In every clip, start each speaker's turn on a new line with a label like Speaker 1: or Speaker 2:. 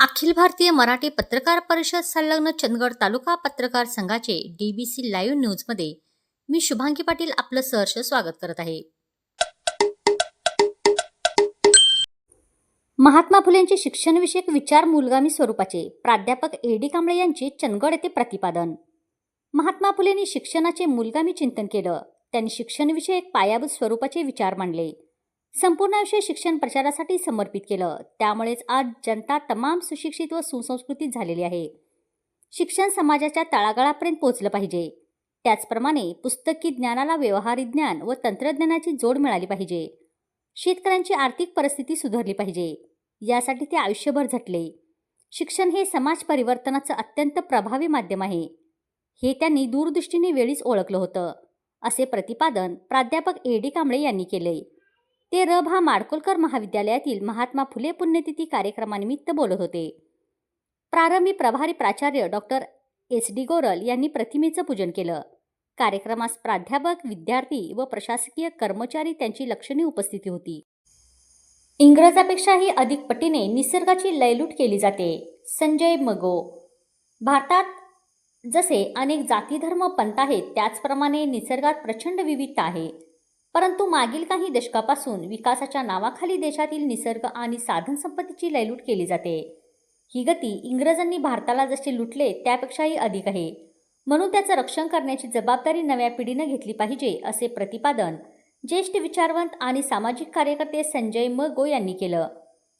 Speaker 1: अखिल भारतीय मराठी पत्रकार परिषद संलग्न चंदगड तालुका पत्रकार संघाचे डीबीसी लाईव्ह न्यूजमध्ये मी शुभांगी पाटील आपलं सहर्ष स्वागत करत आहे. महात्मा फुलेंचे शिक्षणविषयक विचार मूलगामी स्वरूपाचे प्राध्यापक ए डी कांबळे यांचे चंदगड येथे प्रतिपादन. महात्मा फुलेंनी शिक्षणाचे मूलगामी चिंतन केलं. त्यांनी शिक्षणविषयक पायाभूत स्वरूपाचे विचार मांडले. संपूर्ण आयुष्य शिक्षण प्रचारासाठी समर्पित केलं. त्यामुळेच आज जनता तमाम सुशिक्षित व सुसंस्कृतीत झालेली आहे. शिक्षण समाजाच्या तळागाळापर्यंत पोहोचलं पाहिजे. त्याचप्रमाणे पुस्तकी ज्ञानाला व्यवहारी ज्ञान व तंत्रज्ञानाची जोड मिळाली पाहिजे. शेतकऱ्यांची आर्थिक परिस्थिती सुधारली पाहिजे. यासाठी ते आयुष्यभर झटले. शिक्षण हे समाज परिवर्तनाचं अत्यंत प्रभावी माध्यम आहे. हे त्यांनी दूरदृष्टीने वेळीच ओळखलं होतं असे प्रतिपादन प्राध्यापक ए डी कांबळे यांनी केले. ते रब हा माडकोलकर महाविद्यालयातील महात्मा फुले पुण्यतिथी कार्यक्रमानिमित्त बोलत होते. प्रारंभी प्रभारी प्राचार्य डॉक्टर एस. डी. गोरल यांनी प्रतिमेचं पूजन केलं. कार्यक्रमास प्राध्यापक विद्यार्थी व प्रशासकीय कर्मचारी त्यांची लक्षणीय उपस्थिती होती. इंग्रजापेक्षाही अधिक पटीने निसर्गाची लयलूट केली जाते. संजय मगो. भारतात जसे अनेक जातीधर्म पंत पंथ आहेत त्याचप्रमाणे निसर्गात प्रचंड विविधता आहे. परंतु मागील काही दशकापासून विकासाच्या नावाखाली देशातील निसर्ग आणि साधनसंपत्तीची लयलूट केली जाते. ही गती इंग्रजांनी भारताला जसे लुटले त्यापेक्षाही अधिक आहे. म्हणून त्याचं रक्षण करण्याची जबाबदारी नव्या पिढीनं घेतली पाहिजे असे प्रतिपादन ज्येष्ठ विचारवंत आणि सामाजिक कार्यकर्ते संजय म. गो यांनी केलं.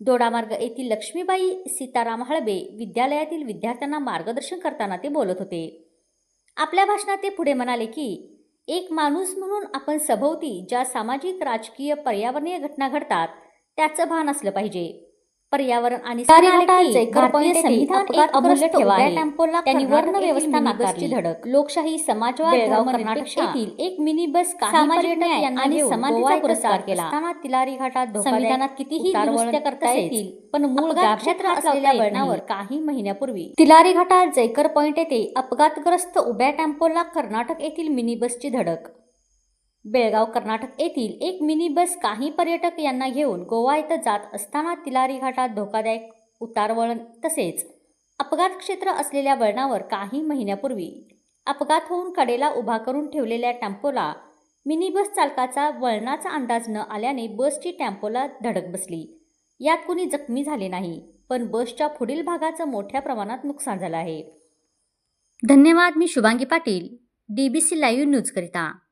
Speaker 1: दोडामार्ग येथील लक्ष्मीबाई सीताराम हळबे विद्यालयातील विद्यार्थ्यांना मार्गदर्शन करताना ते बोलत होते. आपल्या भाषणात ते पुढे म्हणाले की एक माणूस म्हणून आपण सभोवती ज्या सामाजिक राजकीय पर्यावरणीय घटना घडतात त्याचं भान असलं पाहिजे. पर्यावरण आणि धडक. लोकशाही समाजवाद एक मिनी बस आणि समानतेचा पुरस्कार केला. तिलारी घाटात संविधानात कितीही करता येतील पण मूळ गाभक्षेत्र असलेल्या वळणावर काही महिन्यापूर्वी. तिलारी घाटात जयकर पॉइंट येथे अपघातग्रस्त उभ्या टेम्पोला कर्नाटक येथील मिनी बसची धडक. बेळगाव कर्नाटक येथील एक मिनी बस काही पर्यटक यांना घेऊन गोवा इथं जात असताना तिलारी घाटात धोकादायक उतारवळण तसेच अपघात क्षेत्र असलेल्या वळणावर काही महिन्यापूर्वी अपघात होऊन कडेला उभा करून ठेवलेल्या टेम्पोला मिनी बस चालकाचा वळणाचा अंदाज न आल्याने बसची टेम्पोला धडक बसली. यात कुणी जखमी झाले नाही पण बसच्या पुढील भागाचं मोठ्या प्रमाणात नुकसान झालं आहे. धन्यवाद मी Shubhangi Patil D B C live न्यूजकरिता